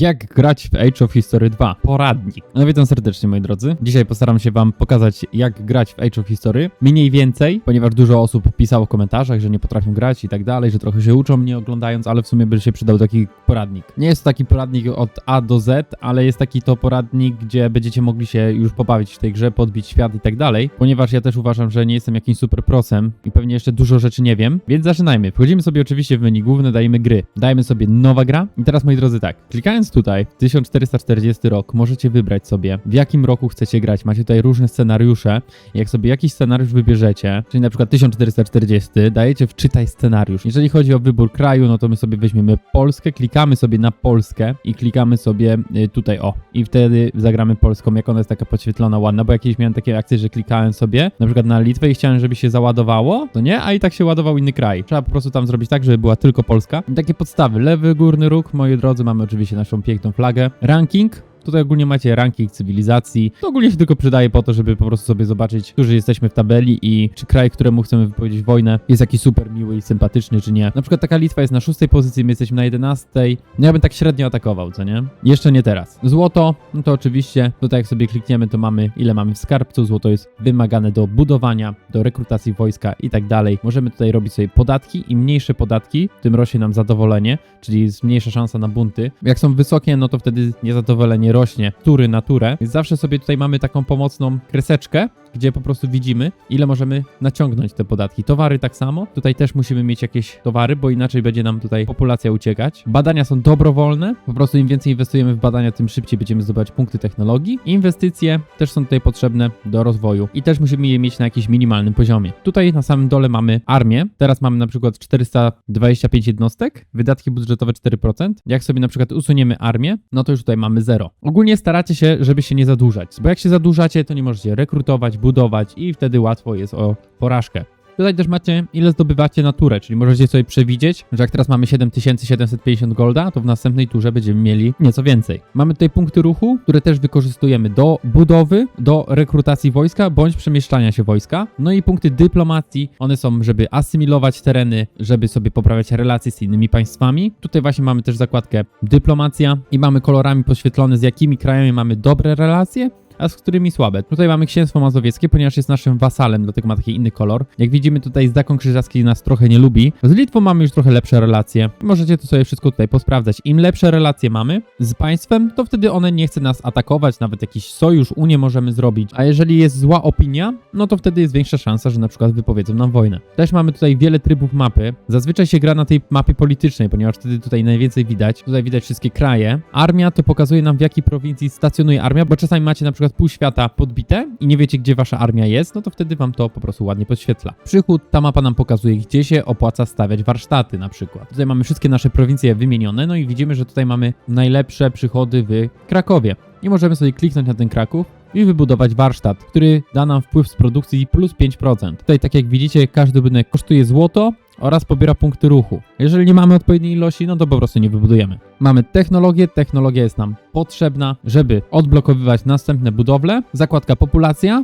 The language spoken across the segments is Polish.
Jak grać w Age of History 2? Poradnik. No witam serdecznie moi drodzy. Dzisiaj postaram się wam pokazać jak grać w Age of History. Mniej więcej, ponieważ dużo osób pisało w komentarzach, że nie potrafią grać i tak dalej, że trochę się uczą mnie oglądając, ale w sumie by się przydał taki poradnik. Nie jest to taki poradnik od A do Z, ale jest taki to poradnik, gdzie będziecie mogli się już pobawić w tej grze, podbić świat i tak dalej, ponieważ ja też uważam, że nie jestem jakimś super prosem i pewnie jeszcze dużo rzeczy nie wiem, więc zaczynajmy. Wchodzimy sobie oczywiście w menu główne, dajemy gry. Dajemy sobie nowa gra i teraz moi drodzy tak, klikając tutaj 1440 rok, możecie wybrać sobie w jakim roku chcecie grać. Macie tutaj różne scenariusze. Jak sobie jakiś scenariusz wybierzecie, czyli na przykład 1440, dajecie wczytaj scenariusz. Jeżeli chodzi o wybór kraju, no to my sobie weźmiemy Polskę, klikamy sobie na Polskę i klikamy sobie y, tutaj o i wtedy zagramy Polską, jak ona jest taka podświetlona, ładna, bo jakieś miałem takie akcje, że klikałem sobie na przykład na Litwę i chciałem, żeby się załadowało, to nie, a i tak się ładował inny kraj. Trzeba po prostu tam zrobić tak, żeby była tylko Polska. I takie podstawy, lewy górny róg, moi drodzy, mamy oczywiście naszą piękną flagę. Ranking, Tutaj ogólnie macie ranking cywilizacji. To ogólnie się tylko przydaje po to, żeby po prostu sobie zobaczyć, którzy jesteśmy w tabeli i czy kraj, któremu chcemy wypowiedzieć wojnę, jest jakiś super miły i sympatyczny, czy nie. Na przykład taka Litwa jest na szóstej pozycji, my jesteśmy na jedenastej. No ja bym tak średnio atakował, co nie? Jeszcze nie teraz. Złoto, no to oczywiście, tutaj jak sobie klikniemy, to mamy ile mamy w skarbcu. Złoto jest wymagane do budowania, do rekrutacji wojska i tak dalej. Możemy tutaj robić sobie podatki i mniejsze podatki, tym rośnie nam zadowolenie, czyli jest mniejsza szansa na bunty. Jak są wysokie, no to wtedy niezadowolenie rośnie tury na turę. Więc zawsze sobie tutaj mamy taką pomocną kreseczkę, gdzie po prostu widzimy, ile możemy naciągnąć te podatki. Towary tak samo. Tutaj też musimy mieć jakieś towary, bo inaczej będzie nam tutaj populacja uciekać. Badania są dobrowolne. Po prostu im więcej inwestujemy w badania, tym szybciej będziemy zdobywać punkty technologii. Inwestycje też są tutaj potrzebne do rozwoju i też musimy je mieć na jakimś minimalnym poziomie. Tutaj na samym dole mamy armię. Teraz mamy na przykład 425 jednostek, wydatki budżetowe 4%. Jak sobie na przykład usuniemy armię, no to już tutaj mamy 0. Ogólnie staracie się, żeby się nie zadłużać, bo jak się zadłużacie, to nie możecie rekrutować, budować i wtedy łatwo jest o porażkę. Tutaj też macie, ile zdobywacie na turę, czyli możecie sobie przewidzieć, że jak teraz mamy 7750 golda, to w następnej turze będziemy mieli nieco więcej. Mamy tutaj punkty ruchu, które też wykorzystujemy do budowy, do rekrutacji wojska bądź przemieszczania się wojska. No i punkty dyplomacji, one są, żeby asymilować tereny, żeby sobie poprawiać relacje z innymi państwami. Tutaj właśnie mamy też zakładkę dyplomacja i mamy kolorami podświetlone, z jakimi krajami mamy dobre relacje, a z którymi słabe. Tutaj mamy księstwo mazowieckie, ponieważ jest naszym wasalem, dlatego ma taki inny kolor. Jak widzimy tutaj z Daką Krzyżackiej nas trochę nie lubi. Z Litwą mamy już trochę lepsze relacje. Możecie to sobie wszystko tutaj posprawdzać. Im lepsze relacje mamy z państwem, to wtedy one nie chce nas atakować, nawet jakiś sojusz, unię możemy zrobić. A jeżeli jest zła opinia, no to wtedy jest większa szansa, że na przykład wypowiedzą nam wojnę. Też mamy tutaj wiele trybów mapy. Zazwyczaj się gra na tej mapie politycznej, ponieważ wtedy tutaj najwięcej widać. Tutaj widać wszystkie kraje. Armia to pokazuje nam w jakiej prowincji stacjonuje armia, bo czasami macie na przykład pół świata podbite i nie wiecie, gdzie wasza armia jest, no to wtedy wam to po prostu ładnie podświetla. Przychód, ta mapa nam pokazuje, gdzie się opłaca stawiać warsztaty na przykład. Tutaj mamy wszystkie nasze prowincje wymienione, no i widzimy, że tutaj mamy najlepsze przychody w Krakowie. I możemy sobie kliknąć na ten Kraków i wybudować warsztat, który da nam wpływ z produkcji plus 5%. Tutaj, tak jak widzicie, każdy budynek kosztuje złoto oraz pobiera punkty ruchu. Jeżeli nie mamy odpowiedniej ilości, no to po prostu nie wybudujemy. Mamy technologię, technologia jest nam potrzebna, żeby odblokowywać następne budowle. Zakładka populacja,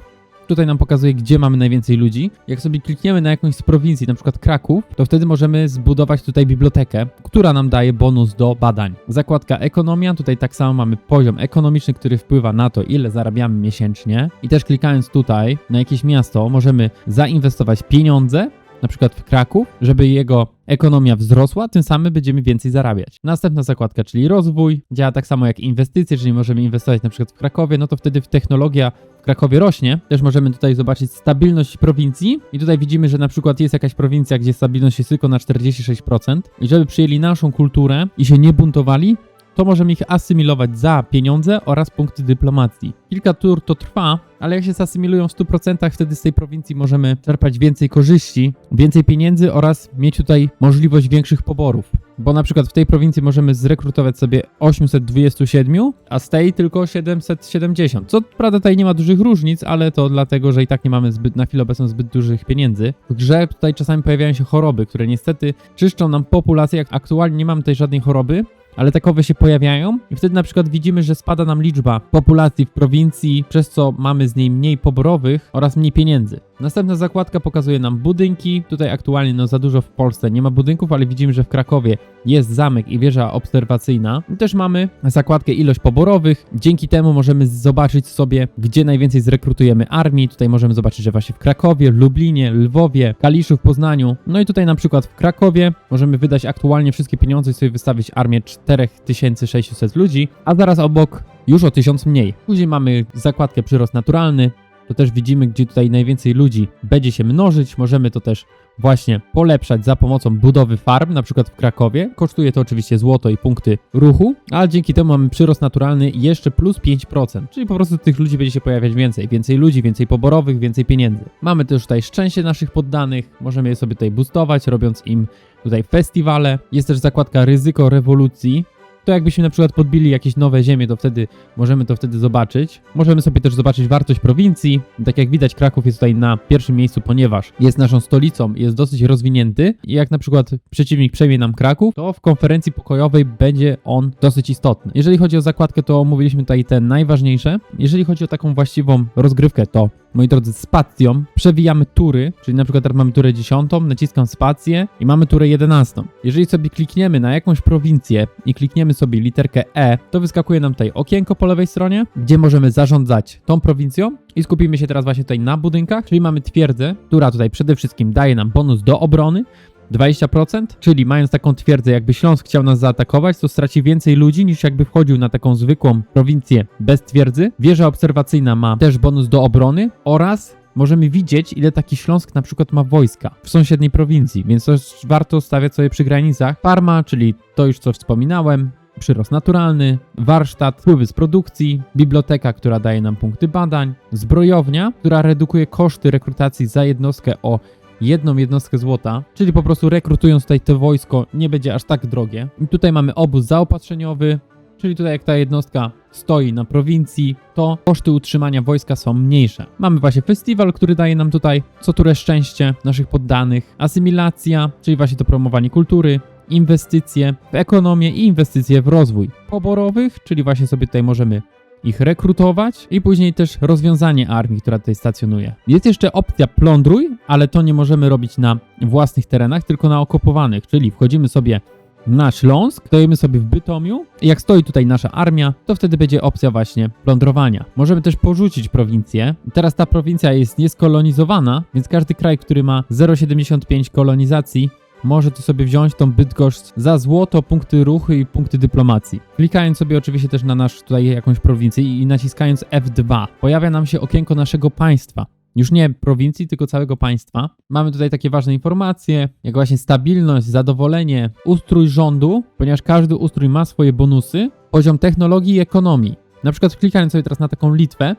Tutaj nam pokazuje, gdzie mamy najwięcej ludzi. Jak sobie klikniemy na jakąś z prowincji, na przykład Kraków, to wtedy możemy zbudować tutaj bibliotekę, która nam daje bonus do badań. Zakładka ekonomia, tutaj tak samo mamy poziom ekonomiczny, który wpływa na to, ile zarabiamy miesięcznie. I też klikając tutaj na jakieś miasto, możemy zainwestować pieniądze, na przykład w Kraków, żeby jego ekonomia wzrosła, tym samym będziemy więcej zarabiać. Następna zakładka, czyli rozwój, działa tak samo jak inwestycje, czyli możemy inwestować na przykład w Krakowie, no to wtedy technologia w Krakowie rośnie. Też możemy tutaj zobaczyć stabilność prowincji i tutaj widzimy, że na przykład jest jakaś prowincja, gdzie stabilność jest tylko na 46% i żeby przyjęli naszą kulturę i się nie buntowali, to możemy ich asymilować za pieniądze oraz punkty dyplomacji. Kilka tur to trwa, ale jak się zasymilują w 100%, wtedy z tej prowincji możemy czerpać więcej korzyści, więcej pieniędzy oraz mieć tutaj możliwość większych poborów. Bo na przykład w tej prowincji możemy zrekrutować sobie 827, a z tej tylko 770. Co prawda tutaj nie ma dużych różnic, ale to dlatego, że i tak nie mamy zbyt, na chwilę obecną zbyt dużych pieniędzy. W grze tutaj czasami pojawiają się choroby, które niestety czyszczą nam populację. Jak aktualnie nie mamy tutaj żadnej choroby, ale takowe się pojawiają i wtedy na przykład widzimy, że spada nam liczba populacji w prowincji, przez co mamy z niej mniej poborowych oraz mniej pieniędzy. Następna zakładka pokazuje nam budynki. Tutaj aktualnie no za dużo w Polsce nie ma budynków, ale widzimy, że w Krakowie jest zamek i wieża obserwacyjna. I też mamy zakładkę ilość poborowych. Dzięki temu możemy zobaczyć sobie, gdzie najwięcej zrekrutujemy armii. Tutaj możemy zobaczyć, że właśnie w Krakowie, Lublinie, Lwowie, Kaliszu, w Poznaniu. No i tutaj na przykład w Krakowie możemy wydać aktualnie wszystkie pieniądze i sobie wystawić armię 4600 ludzi, a zaraz obok już o 1000 mniej. Później mamy zakładkę przyrost naturalny, to też widzimy, gdzie tutaj najwięcej ludzi będzie się mnożyć. Możemy to też właśnie polepszać za pomocą budowy farm, na przykład w Krakowie. Kosztuje to oczywiście złoto i punkty ruchu, ale dzięki temu mamy przyrost naturalny jeszcze plus 5%, czyli po prostu tych ludzi będzie się pojawiać więcej. Więcej ludzi, więcej poborowych, więcej pieniędzy. Mamy też tutaj szczęście naszych poddanych, możemy je sobie tutaj boostować, robiąc im tutaj festiwale. Jest też zakładka ryzyko rewolucji, to jakbyśmy na przykład podbili jakieś nowe ziemie, to wtedy możemy to wtedy zobaczyć. Możemy sobie też zobaczyć wartość prowincji. Tak jak widać, Kraków jest tutaj na pierwszym miejscu, ponieważ jest naszą stolicą, jest dosyć rozwinięty i jak na przykład przeciwnik przejmie nam Kraków, to w konferencji pokojowej będzie on dosyć istotny. Jeżeli chodzi o zakładkę, to omówiliśmy tutaj te najważniejsze. Jeżeli chodzi o taką właściwą rozgrywkę, to moi drodzy, spacją przewijamy tury, czyli na przykład teraz mamy turę 10, naciskam spację i mamy turę 11. Jeżeli sobie klikniemy na jakąś prowincję i klikniemy sobie literkę E, to wyskakuje nam tutaj okienko po lewej stronie, gdzie możemy zarządzać tą prowincją i skupimy się teraz właśnie tutaj na budynkach, czyli mamy twierdzę, która tutaj przede wszystkim daje nam bonus do obrony, 20%, czyli mając taką twierdzę, jakby Śląsk chciał nas zaatakować, to straci więcej ludzi niż jakby wchodził na taką zwykłą prowincję bez twierdzy. Wieża obserwacyjna ma też bonus do obrony oraz możemy widzieć, ile taki Śląsk na przykład ma wojska w sąsiedniej prowincji, więc to warto stawiać sobie przy granicach. Farma, czyli to już co wspominałem, przyrost naturalny, warsztat, wpływy z produkcji, biblioteka, która daje nam punkty badań, zbrojownia, która redukuje koszty rekrutacji za jednostkę o jedną jednostkę złota, czyli po prostu rekrutując tutaj to wojsko nie będzie aż tak drogie. I tutaj mamy obóz zaopatrzeniowy, czyli tutaj jak ta jednostka stoi na prowincji, to koszty utrzymania wojska są mniejsze. Mamy właśnie festiwal, który daje nam tutaj co turę szczęście naszych poddanych, asymilacja, czyli właśnie to promowanie kultury, inwestycje w ekonomię i inwestycje w rozwój poborowych, czyli właśnie sobie tutaj możemy ich rekrutować i później też rozwiązanie armii, która tutaj stacjonuje. Jest jeszcze opcja plądruj, ale to nie możemy robić na własnych terenach, tylko na okupowanych, czyli wchodzimy sobie na Śląsk, stojemy sobie w Bytomiu i jak stoi tutaj nasza armia, to wtedy będzie opcja właśnie plądrowania. Możemy też porzucić prowincję. Teraz ta prowincja jest nieskolonizowana, więc każdy kraj, który ma 0,75 kolonizacji, może tu sobie wziąć tą Bydgoszcz za złoto, punkty ruchu i punkty dyplomacji. Klikając sobie oczywiście też na nasz tutaj jakąś prowincję i naciskając F2, pojawia nam się okienko naszego państwa. Już nie prowincji, tylko całego państwa. Mamy tutaj takie ważne informacje, jak właśnie stabilność, zadowolenie, ustrój rządu, ponieważ każdy ustrój ma swoje bonusy, poziom technologii i ekonomii. Na przykład klikając sobie teraz na taką Litwę,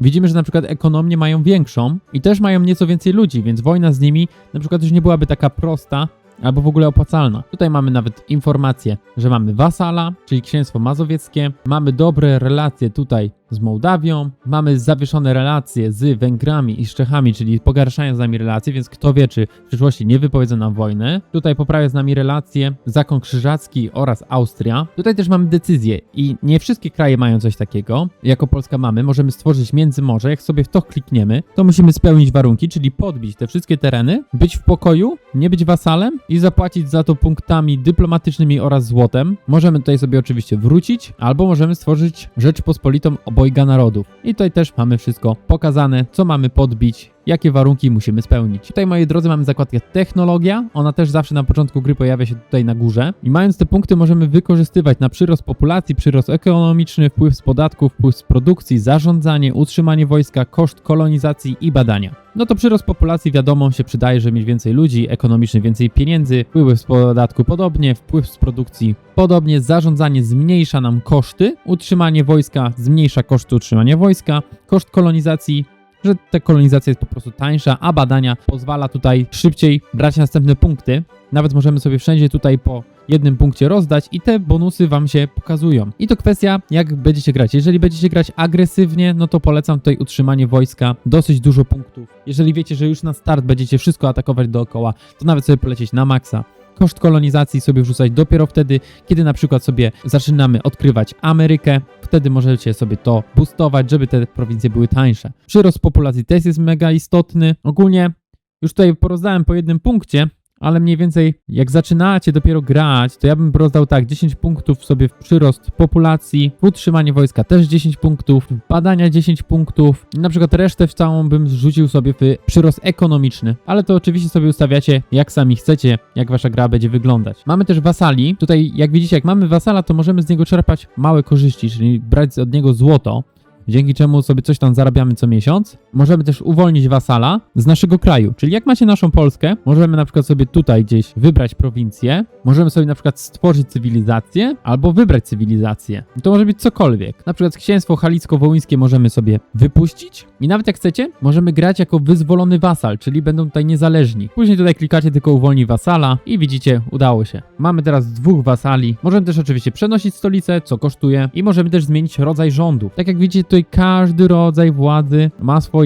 widzimy, że na przykład ekonomię mają większą i też mają nieco więcej ludzi, więc wojna z nimi na przykład już nie byłaby taka prosta, albo w ogóle opłacalna. Tutaj mamy nawet informację, że mamy wasala, czyli księstwo mazowieckie, mamy dobre relacje tutaj z Mołdawią, mamy zawieszone relacje z Węgrami i z Czechami, czyli pogarszają z nami relacje, więc kto wie, czy w przyszłości nie wypowiedzą nam wojnę. Tutaj poprawia z nami relacje Zakon Krzyżacki oraz Austria. Tutaj też mamy decyzję i nie wszystkie kraje mają coś takiego. Jako Polska mamy, możemy stworzyć międzymorze. Jak sobie w to klikniemy, to musimy spełnić warunki, czyli podbić te wszystkie tereny, być w pokoju, nie być wasalem i zapłacić za to punktami dyplomatycznymi oraz złotem. Możemy tutaj sobie oczywiście wrócić, albo możemy stworzyć Rzeczpospolitą obojga narodów. I tutaj też mamy wszystko pokazane, co mamy podbić, jakie warunki musimy spełnić. Tutaj, moi drodzy, mamy zakładkę technologia. Ona też zawsze na początku gry pojawia się tutaj na górze. I mając te punkty możemy wykorzystywać na przyrost populacji, przyrost ekonomiczny, wpływ z podatków, wpływ z produkcji, zarządzanie, utrzymanie wojska, koszt kolonizacji i badania. No to przyrost populacji wiadomo się przydaje, że mieć więcej ludzi, ekonomiczny więcej pieniędzy, wpływy z podatku podobnie, wpływ z produkcji podobnie, zarządzanie zmniejsza nam koszty, utrzymanie wojska zmniejsza koszty utrzymania wojska, koszt kolonizacji że ta kolonizacja jest po prostu tańsza, a badania pozwala tutaj szybciej brać następne punkty. Nawet możemy sobie wszędzie tutaj po jednym punkcie rozdać i te bonusy wam się pokazują. I to kwestia, jak będziecie grać. Jeżeli będziecie grać agresywnie, no to polecam tutaj utrzymanie wojska, dosyć dużo punktów. Jeżeli wiecie, że już na start będziecie wszystko atakować dookoła, to nawet sobie polecieć na maksa koszt kolonizacji sobie wrzucać dopiero wtedy, kiedy na przykład sobie zaczynamy odkrywać Amerykę, wtedy możecie sobie to boostować, żeby te prowincje były tańsze. Przyrost populacji też jest mega istotny. Ogólnie już tutaj porozdałem po jednym punkcie, ale mniej więcej jak zaczynacie dopiero grać, to ja bym rozdał tak 10 punktów sobie w przyrost populacji, utrzymanie wojska też 10 punktów, badania 10 punktów na przykład resztę w całą bym zrzucił sobie w przyrost ekonomiczny, ale to oczywiście sobie ustawiacie jak sami chcecie, jak wasza gra będzie wyglądać. Mamy też wasali, tutaj jak widzicie jak mamy wasala to możemy z niego czerpać małe korzyści, czyli brać od niego złoto, dzięki czemu sobie coś tam zarabiamy co miesiąc. Możemy też uwolnić wasala z naszego kraju. Czyli jak macie naszą Polskę, możemy na przykład sobie tutaj gdzieś wybrać prowincję, możemy sobie na przykład stworzyć cywilizację albo wybrać cywilizację. To może być cokolwiek. Na przykład księstwo halicko-wołyńskie możemy sobie wypuścić i nawet jak chcecie, możemy grać jako wyzwolony wasal, czyli będą tutaj niezależni. Później tutaj klikacie tylko uwolnij wasala i widzicie, udało się. Mamy teraz dwóch wasali. Możemy też oczywiście przenosić stolicę, co kosztuje i możemy też zmienić rodzaj rządu. Tak jak widzicie, tutaj każdy rodzaj władzy ma swoje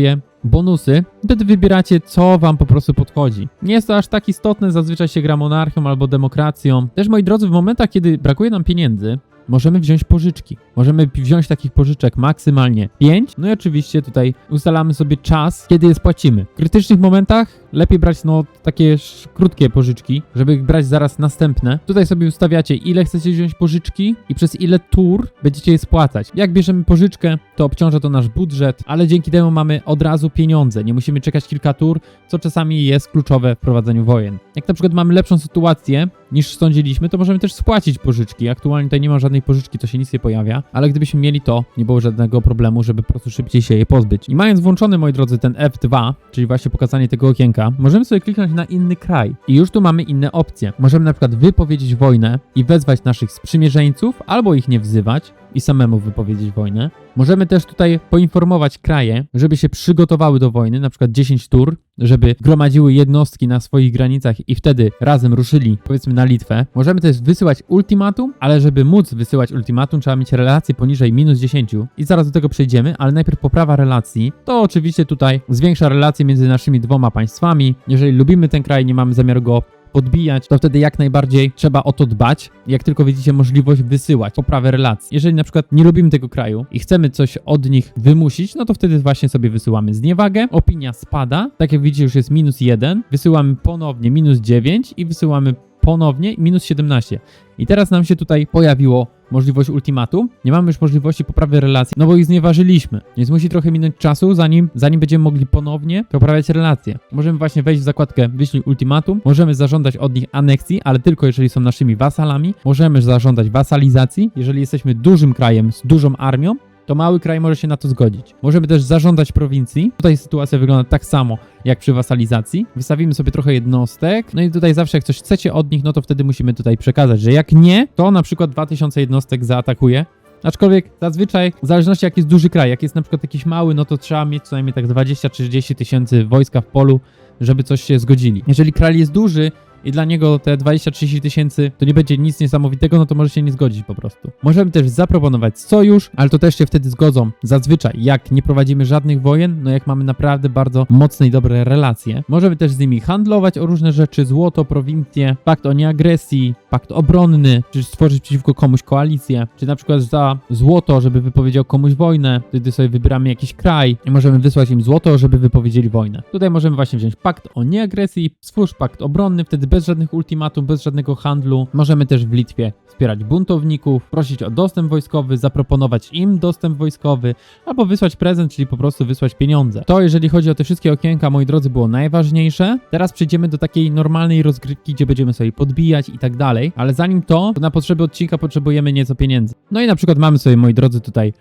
bonusy. Wtedy wybieracie, co wam po prostu podchodzi. Nie jest to aż tak istotne, zazwyczaj się gra monarchią albo demokracją. Też, moi drodzy, w momentach, kiedy brakuje nam pieniędzy, możemy wziąć pożyczki. Możemy wziąć takich pożyczek maksymalnie 5. No i oczywiście tutaj ustalamy sobie czas, kiedy je spłacimy. W krytycznych momentach lepiej brać no takie krótkie pożyczki, żeby brać zaraz następne. Tutaj sobie ustawiacie ile chcecie wziąć pożyczki i przez ile tur będziecie je spłacać. Jak bierzemy pożyczkę, to obciąża to nasz budżet, ale dzięki temu mamy od razu pieniądze. Nie musimy czekać kilka tur, co czasami jest kluczowe w prowadzeniu wojen. Jak na przykład mamy lepszą sytuację niż sądziliśmy, to możemy też spłacić pożyczki. Aktualnie tutaj nie ma żadnej pożyczki, to się nic nie pojawia, ale gdybyśmy mieli to, nie było żadnego problemu, żeby po prostu szybciej się je pozbyć. I mając włączony, moi drodzy, ten F2, czyli właśnie pokazanie tego okienka, możemy sobie kliknąć na inny kraj. I już tu mamy inne opcje. Możemy na przykład wypowiedzieć wojnę i wezwać naszych sprzymierzeńców, albo ich nie wzywać i samemu wypowiedzieć wojnę. Możemy też tutaj poinformować kraje, żeby się przygotowały do wojny, na przykład 10 tur, żeby gromadziły jednostki na swoich granicach i wtedy razem ruszyli, powiedzmy, na Litwę. Możemy też wysyłać ultimatum, ale żeby móc wysyłać ultimatum, trzeba mieć relację poniżej minus 10 i zaraz do tego przejdziemy, ale najpierw poprawa relacji. To oczywiście tutaj zwiększa relacje między naszymi dwoma państwami. Jeżeli lubimy ten kraj, nie mamy zamiaru go podbijać, to wtedy jak najbardziej trzeba o to dbać. Jak tylko widzicie możliwość wysyłać, poprawę relacji. Jeżeli na przykład nie lubimy tego kraju i chcemy coś od nich wymusić, no to wtedy właśnie sobie wysyłamy zniewagę, opinia spada, tak jak widzicie już jest minus 1, wysyłamy ponownie minus 9 i wysyłamy ponownie minus 17. I teraz nam się tutaj pojawiło możliwość ultimatu. Nie mamy już możliwości poprawy relacji, no bo ich znieważyliśmy. Więc musi trochę minąć czasu, zanim, zanim będziemy mogli ponownie poprawiać relacje. Możemy właśnie wejść w zakładkę wyślij ultimatum, możemy zażądać od nich aneksji, ale tylko jeżeli są naszymi wasalami. Możemy zażądać wasalizacji, jeżeli jesteśmy dużym krajem z dużą armią, to mały kraj może się na to zgodzić. Możemy też zażądać prowincji. Tutaj sytuacja wygląda tak samo jak przy wasalizacji. Wystawimy sobie trochę jednostek, no i tutaj zawsze jak coś chcecie od nich, no to wtedy musimy tutaj przekazać, że jak nie, to na przykład 2000 jednostek zaatakuje. Aczkolwiek zazwyczaj, w zależności jak jest duży kraj, jak jest na przykład jakiś mały, no to trzeba mieć co najmniej tak 20-30 tysięcy wojska w polu, żeby coś się zgodzili. Jeżeli kraj jest duży i dla niego te 20-30 tysięcy to nie będzie nic niesamowitego, no to może się nie zgodzić po prostu. Możemy też zaproponować sojusz, ale to też się wtedy zgodzą. Zazwyczaj, jak nie prowadzimy żadnych wojen, no jak mamy naprawdę bardzo mocne i dobre relacje. Możemy też z nimi handlować o różne rzeczy, złoto, prowincje, pakt o nieagresji, pakt obronny, czy stworzyć przeciwko komuś koalicję, czy na przykład za złoto, żeby wypowiedział komuś wojnę, wtedy sobie wybieramy jakiś kraj i możemy wysłać im złoto, żeby wypowiedzieli wojnę. Tutaj możemy właśnie wziąć pakt o nieagresji, stwórz pakt obronny, wtedy bez żadnych ultimatum, bez żadnego handlu. Możemy też w Litwie wspierać buntowników, prosić o dostęp wojskowy, zaproponować im dostęp wojskowy, albo wysłać prezent, czyli po prostu wysłać pieniądze. To jeżeli chodzi o te wszystkie okienka, moi drodzy, było najważniejsze. Teraz przejdziemy do takiej normalnej rozgrywki, gdzie będziemy sobie podbijać i tak dalej, ale zanim to, to na potrzeby odcinka potrzebujemy nieco pieniędzy. No i na przykład mamy sobie, moi drodzy, tutaj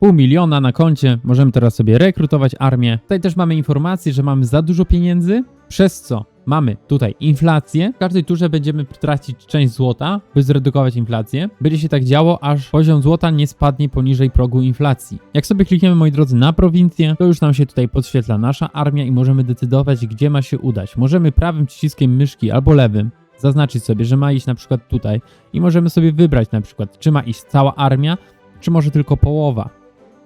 pół miliona na koncie, możemy teraz sobie rekrutować armię. Tutaj też mamy informację, że mamy za dużo pieniędzy, przez co mamy tutaj inflację. W każdej turze będziemy tracić część złota, by zredukować inflację. Będzie się tak działo, aż poziom złota nie spadnie poniżej progu inflacji. Jak sobie klikniemy, moi drodzy, na prowincję, to już nam się tutaj podświetla nasza armia i możemy decydować, gdzie ma się udać. Możemy prawym przyciskiem myszki albo lewym zaznaczyć sobie, że ma iść na przykład tutaj i możemy sobie wybrać na przykład, czy ma iść cała armia, czy może tylko połowa.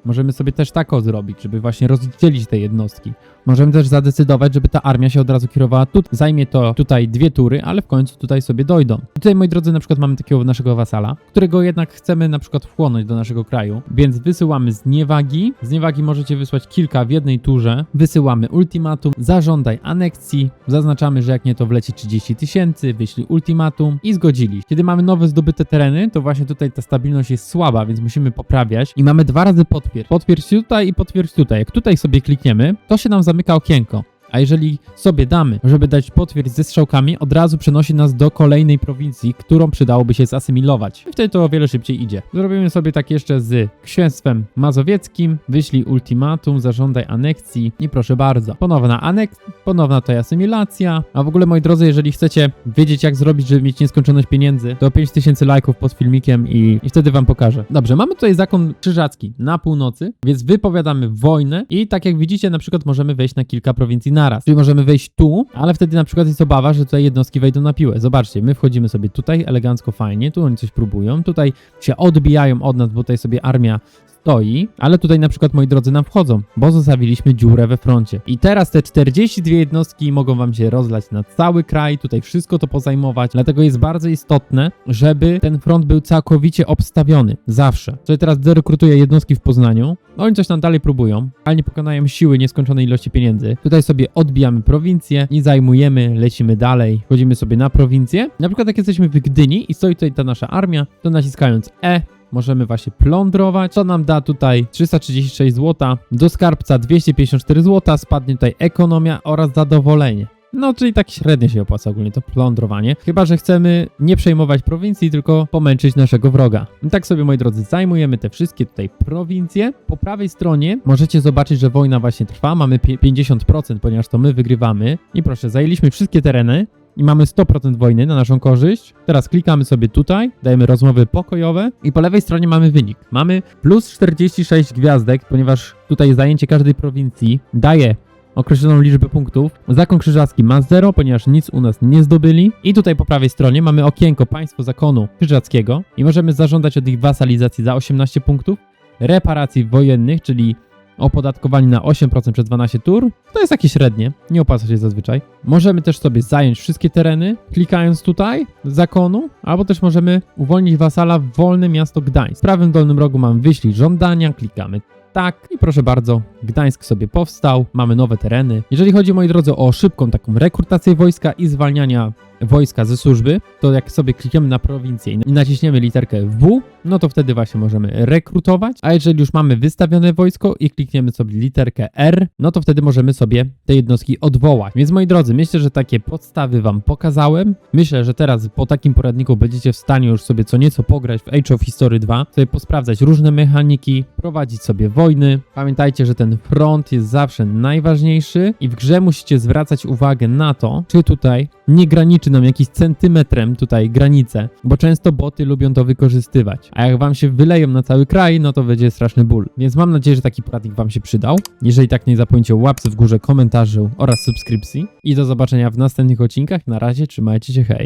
Możemy sobie też tak o zrobić, żeby właśnie rozdzielić te jednostki. Możemy też zadecydować, żeby ta armia się od razu kierowała tu. Zajmie to tutaj dwie tury, ale w końcu tutaj sobie dojdą. I tutaj, moi drodzy, na przykład mamy takiego naszego wasala, którego jednak chcemy na przykład wchłonąć do naszego kraju, więc wysyłamy zniewagi. Zniewagi możecie wysłać kilka w jednej turze. Wysyłamy ultimatum, zażądaj aneksji, zaznaczamy, że jak nie to wleci 30 tysięcy, wyślij ultimatum i zgodzili. Kiedy mamy nowe zdobyte tereny, to właśnie tutaj ta stabilność jest słaba, więc musimy poprawiać i mamy dwa razy potwierdź. Potwierdź tutaj i potwierdź tutaj. Jak tutaj sobie klikniemy, to się nam zamyka okienko. A jeżeli sobie damy, żeby dać potwierdź ze strzałkami, od razu przenosi nas do kolejnej prowincji, którą przydałoby się zasymilować. I wtedy to o wiele szybciej idzie. Zrobimy sobie tak jeszcze z księstwem mazowieckim. Wyślij ultimatum, zażądaj aneksji i proszę bardzo. Ponowna aneks, ponowna to asymilacja. A w ogóle moi drodzy, jeżeli chcecie wiedzieć jak zrobić, żeby mieć nieskończoność pieniędzy, to 5000 lajków pod filmikiem i, i wtedy wam pokażę. Dobrze, mamy tutaj zakon krzyżacki na północy, więc wypowiadamy wojnę i tak jak widzicie, na przykład możemy wejść na kilka prowincji naraz. Czyli możemy wejść tu, ale wtedy na przykład jest obawa, że tutaj jednostki wejdą na piłę. Zobaczcie, my wchodzimy sobie tutaj elegancko, fajnie, tu oni coś próbują, tutaj się odbijają od nas, bo tutaj sobie armia stoi, ale tutaj na przykład moi drodzy nam wchodzą, bo zostawiliśmy dziurę we froncie. I teraz te 42 jednostki mogą wam się rozlać na cały kraj, tutaj wszystko to pozajmować, dlatego jest bardzo istotne, żeby ten front był całkowicie obstawiony, zawsze. Czyli teraz derekrutuję jednostki w Poznaniu, oni coś tam dalej próbują, ale nie pokonają siły nieskończonej ilości pieniędzy. Tutaj sobie odbijamy prowincję i zajmujemy, lecimy dalej, wchodzimy sobie na prowincję. Na przykład jak jesteśmy w Gdyni i stoi tutaj ta nasza armia, to naciskając E możemy właśnie plądrować, co nam da tutaj 336 zł, do skarbca 254 zł, spadnie tutaj ekonomia oraz zadowolenie. No, czyli tak średnio się opłaca ogólnie to plądrowanie. Chyba, że chcemy nie przejmować prowincji, tylko pomęczyć naszego wroga. I tak sobie, moi drodzy, zajmujemy te wszystkie tutaj prowincje. Po prawej stronie możecie zobaczyć, że wojna właśnie trwa. Mamy pi- 50%, ponieważ to my wygrywamy. I proszę, zajęliśmy wszystkie tereny. I mamy 100% wojny na naszą korzyść. Teraz klikamy sobie tutaj, dajemy rozmowy pokojowe i po lewej stronie mamy wynik. Mamy plus 46 gwiazdek, ponieważ tutaj zajęcie każdej prowincji daje określoną liczbę punktów. Zakon krzyżacki ma 0, ponieważ nic u nas nie zdobyli. I tutaj po prawej stronie mamy okienko państwo zakonu krzyżackiego i możemy zażądać od ich wasalizacji za 18 punktów, reparacji wojennych, czyli opodatkowani na 8% przez 12 tur. To jest takie średnie, nie opłaca się zazwyczaj. Możemy też sobie zająć wszystkie tereny, klikając tutaj zakonu, albo też możemy uwolnić wasala w wolne miasto Gdańsk. W prawym dolnym rogu mam wyślij żądania, klikamy tak i proszę bardzo, Gdańsk sobie powstał, mamy nowe tereny. Jeżeli chodzi, moi drodzy, o szybką taką rekrutację wojska i zwalniania wojska ze służby, to jak sobie klikniemy na prowincję i naciśniemy literkę W, no to wtedy właśnie możemy rekrutować, a jeżeli już mamy wystawione wojsko i klikniemy sobie literkę R, no to wtedy możemy sobie te jednostki odwołać. Więc moi drodzy, myślę, że takie podstawy wam pokazałem. Myślę, że teraz po takim poradniku będziecie w stanie już sobie co nieco pograć w Age of History 2, sobie posprawdzać różne mechaniki, prowadzić sobie wojny. Pamiętajcie, że ten front jest zawsze najważniejszy i w grze musicie zwracać uwagę na to, czy tutaj nie graniczy nam jakiś centymetrem tutaj granice, bo często boty lubią to wykorzystywać. A jak wam się wyleją na cały kraj, no to będzie straszny ból. Więc mam nadzieję, że taki poradnik wam się przydał. Jeżeli tak, nie zapomnijcie o łapce w górze, komentarzu oraz subskrypcji. I do zobaczenia w następnych odcinkach. Na razie, trzymajcie się, hej!